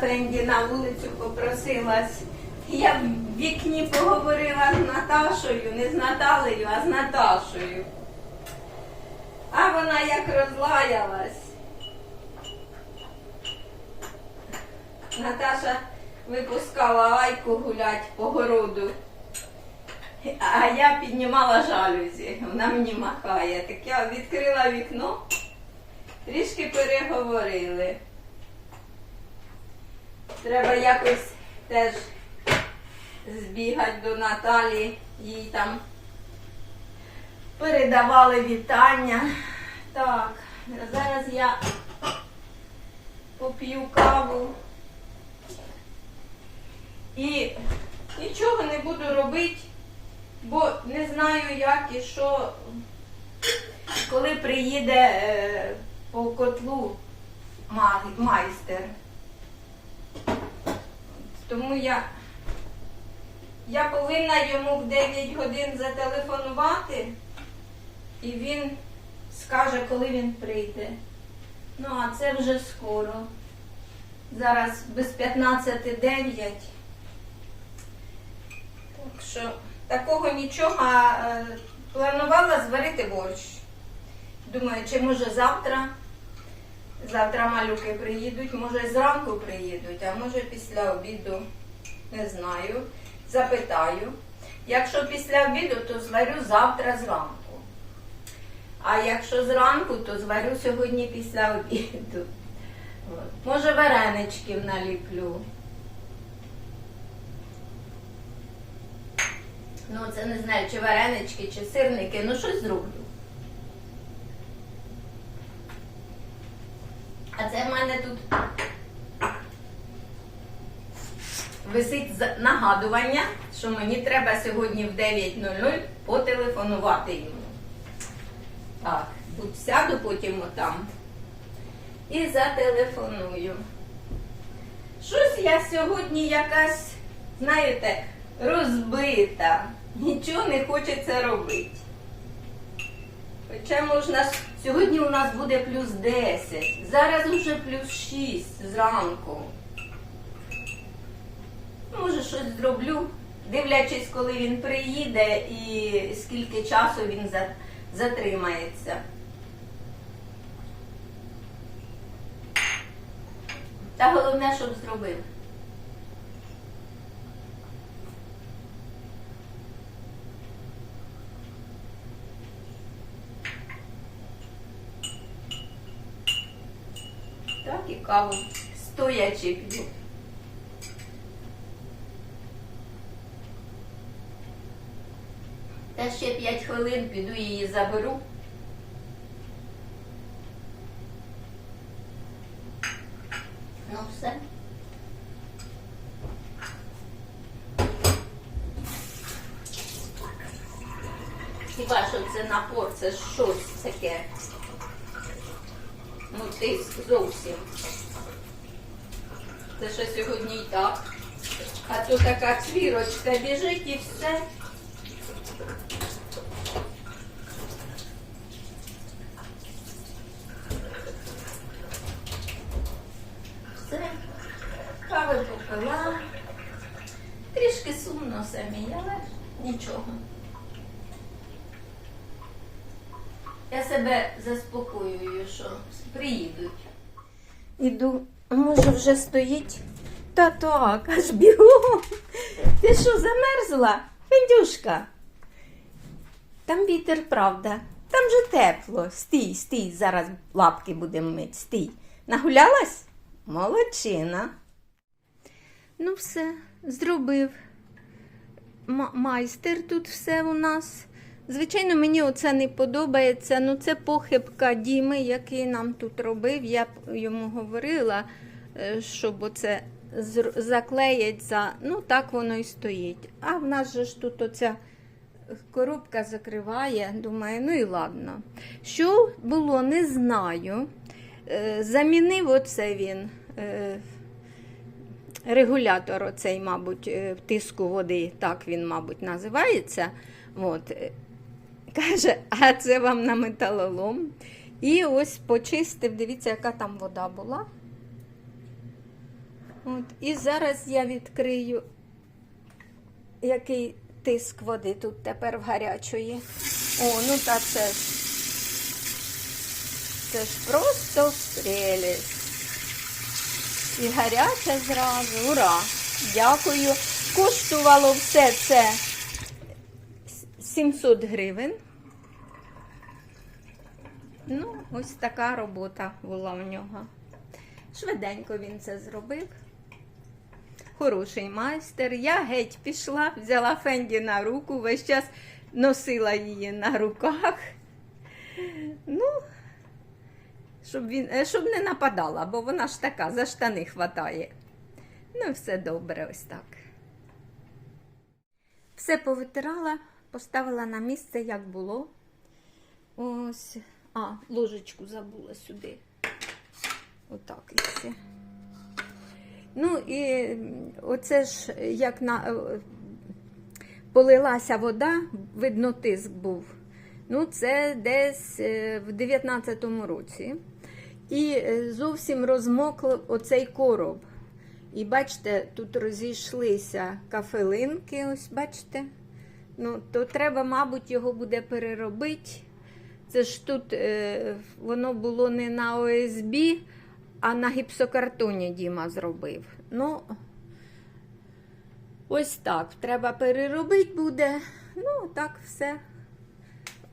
Френді на вулицю попросилась. Я в вікні поговорила з Наташою, не з Наталею, а з Наташою. А вона як розлаялась. Наташа випускала лайку гулять по городу. А я піднімала жалюзі. Вона мені махає. Так я відкрила вікно, трішки переговорили. Треба якось теж збігати до Наталі, їй там передавали вітання. Так, зараз я поп'ю каву і нічого не буду робити, бо не знаю, як і що, коли приїде е, по котлу майстер. Тому я, я повинна йому в 9 годин зателефонувати, і він скаже, коли він прийде. Ну, а це вже скоро. Зараз без 15.09. Так що такого нічого. А, е, планувала зварити борщ. Думаю, чи може завтра. Завтра малюки приїдуть, може зранку приїдуть, а може після обіду, не знаю. Запитаю. Якщо після обіду, то зварю завтра зранку. А якщо зранку, то зварю сьогодні після обіду. Може вареничків наліплю. Ну, це не знаю, чи варенички, чи сирники, ну щось зроблю. А це в мене тут висить нагадування, що мені треба сьогодні в 9.00 потелефонувати йому. Так, тут сяду потім отам і зателефоную. Щось я сьогодні якась, знаєте, розбита. Нічого не хочеться робити. Хоча можна сьогодні у нас буде плюс 10, зараз уже плюс 6 зранку. Може, щось зроблю, дивлячись, коли він приїде і скільки часу він затримається. Та головне, щоб зробив. Так і каву стоячи п'ю. Та ще 5 хвилин піду її заберу. Ну все. Хіба що це напор, це щось таке. Ну, тиск зовсім. Це ще сьогодні і так. А то така цвірочка біжить і все. Все. Кави попила. Трішки сумно самі, але нічого. Я себе заспокоюю, що приїдуть. Іду, може вже стоїть. Та так, аж бігом. Ти що, замерзла? Фендюшка? Там вітер, правда. Там же тепло. Стій, стій, зараз лапки будемо мити. Стій. Нагулялась? Молодчина. Ну, все, зробив. Майстер тут все у нас. Звичайно, мені оце не подобається. Ну, це похибка Діми, який нам тут робив. Я йому говорила, е, щоб оце зр- заклеять за. Ну, так воно і стоїть. А в нас же ж тут оця коробка закриває. Думаю, ну і ладно. Що було, не знаю. Е, Замінив оце він. е, Регулятор, оцей, мабуть, тиску води, так він, мабуть, називається. От. Каже, а це вам на металолом. І ось почистив, дивіться, яка там вода була. От. І зараз я відкрию, який тиск води тут тепер в гарячої. О, ну та це ж. Це ж просто прелість. І гаряче зразу. Ура! Дякую. Коштувало все це 700 гривень. Ну, ось така робота була в нього. Швиденько він це зробив. Хороший майстер. Я геть пішла, взяла Фенді на руку, весь час носила її на руках. Ну, щоб, він, е, щоб не нападала, бо вона ж така, за штани хватає. Ну, все добре, ось так. Все повитирала, поставила на місце, як було. Ось. А, ложечку забула сюди. Отак і все. Ну і оце ж як на е, полилася вода, видно, тиск був. Ну, це десь е, в 19-му році. І е, зовсім розмокли оцей короб. І бачите, тут розійшлися кафелинки, ось бачите. Ну, то треба, мабуть, його буде переробити. Це ж тут е, воно було не на ОСБ, а на гіпсокартоні Діма зробив. Ну, ось так. Треба переробити буде. Ну, так все.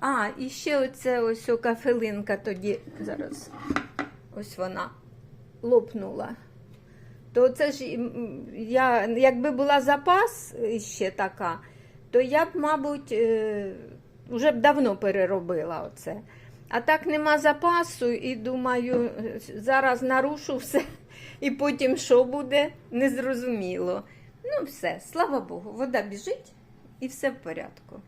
А, і ще оце ось о кафелинка тоді. Зараз ось вона лопнула. То це ж я, якби була запас ще така, то я б, мабуть, е, вже б давно переробила оце. А так нема запасу, і думаю, е, зараз нарушу все, і потім що буде, незрозуміло. Ну, все, слава Богу, вода біжить і все в порядку.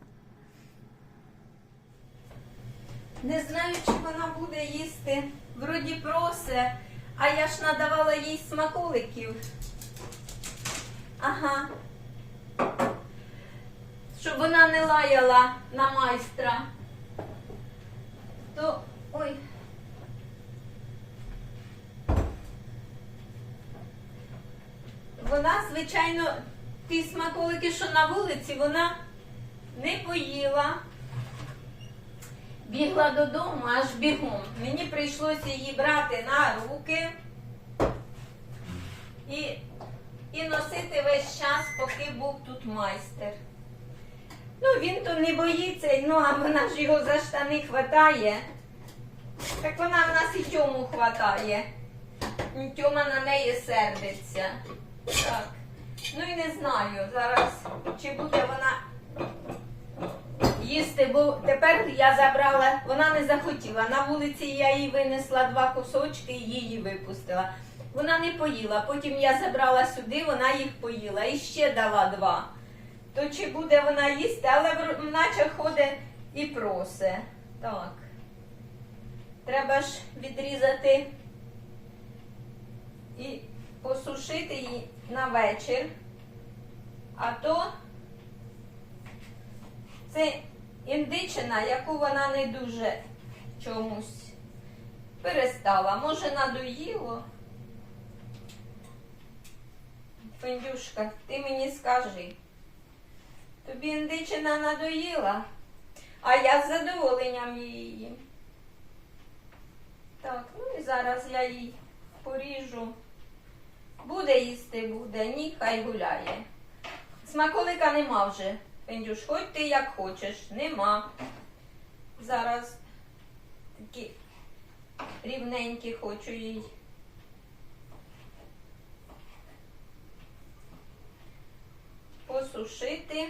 Не знаю, чи вона буде їсти. Вроді просе, а я ж надавала їй смаколиків. Ага. Щоб вона не лаяла на майстра. То. Ой. Вона, звичайно, ті смаколики, що на вулиці, вона не поїла. Бігла додому аж бігом. Мені прийшлося її брати на руки і, і носити весь час, поки був тут майстер. Він то не боїться, ну а вона ж його за штани хватає. Так вона в нас і тьому хватає. Тьома на неї сердиться. Так. Ну і не знаю зараз, чи буде вона їсти, бо тепер я забрала, вона не захотіла. На вулиці я їй винесла два кусочки і її випустила. Вона не поїла. Потім я забрала сюди, вона їх поїла і ще дала два. То чи буде вона їсти, але наче ходить і просе. Так. Треба ж відрізати і посушити її на вечір. А то це індичина, яку вона не дуже чомусь перестала. Може, надоїло. Фендюшка, ти мені скажи. Тобі індичина надоїла, а я з задоволенням її. Так, ну і зараз я їй поріжу. Буде їсти, буде, ні, хай гуляє. Смаколика нема вже. Пендюш, хоч ти як хочеш, нема. Зараз такі рівненькі хочу їй. Посушити.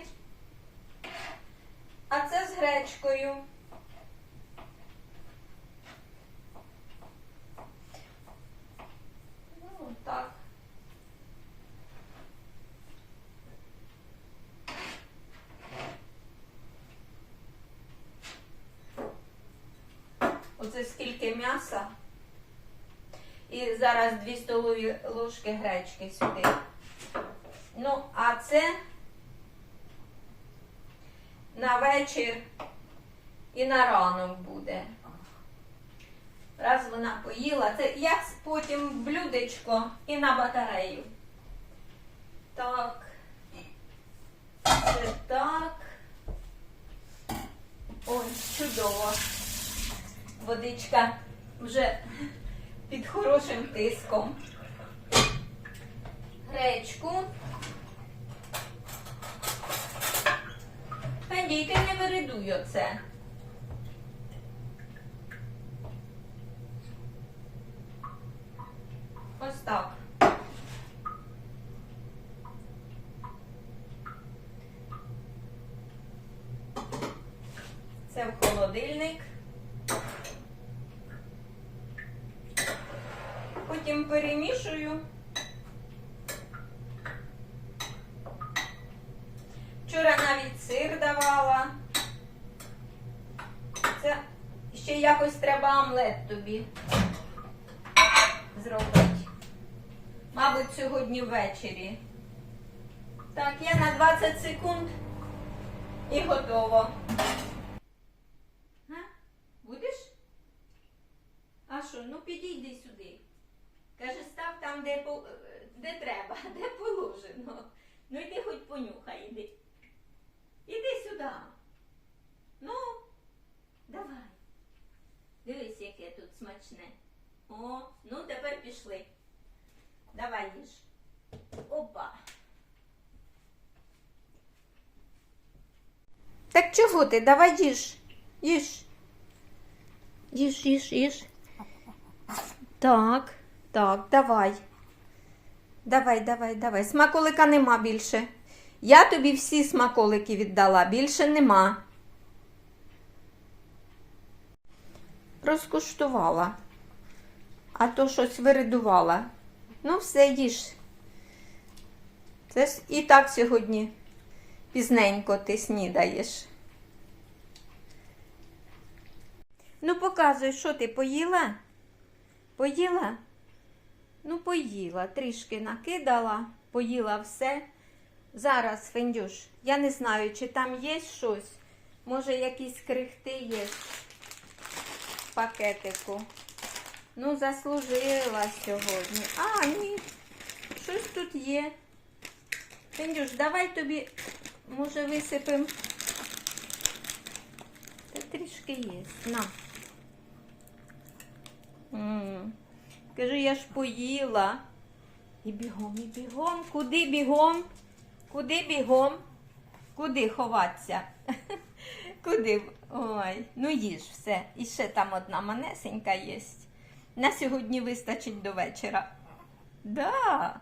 Гречкою. Ну, так. Оце скільки м'яса. І зараз 2 столові ложки гречки сюди. Ну, а це на вечір і на ранок буде. Раз вона поїла, це як потім блюдечко і на батарею. Так, це так. Ось, чудово. Водичка вже під хорошим тиском. Гречку. Фенді, не виридуй оце. Ось так. Це в холодильник. Потім перемішую. Вчора навіть сир давала. Це ще якось треба омлет тобі зробити. Мабуть, сьогодні ввечері. Так, я на 20 секунд і готово. Га? Будеш? А що, ну підійди сюди. Каже, став там, де, по- де треба, де положено. Ну йди хоч понюхай, іди. Іди сюди. Ну, смачне. О, ну тепер пішли. Давай їж. Опа. Так чого ти? Давай їж. Їж. Їж, їж, їж. Так, так, давай. Давай, давай, давай. Смаколика нема більше. Я тобі всі смаколики віддала, більше нема. Розкуштувала. А то щось виридувала. Ну, все їж. Це ж і так сьогодні пізненько ти снідаєш. Ну, показуй, що ти поїла? Поїла? Ну, поїла, трішки накидала, поїла все. Зараз, Фендюш, я не знаю, чи там є щось. Може, якісь крихти є пакетику. Ну, заслужила сьогодні. А, ні, щось тут є. Фендюш, давай тобі, може, висипемо. Та трішки є. На. Кажу, я ж поїла. І бігом, і бігом. Куди бігом? Куди бігом? Куди ховатися? Куди? Ой, ну їж все. І ще там одна манесенька є. На сьогодні вистачить до вечора. Да.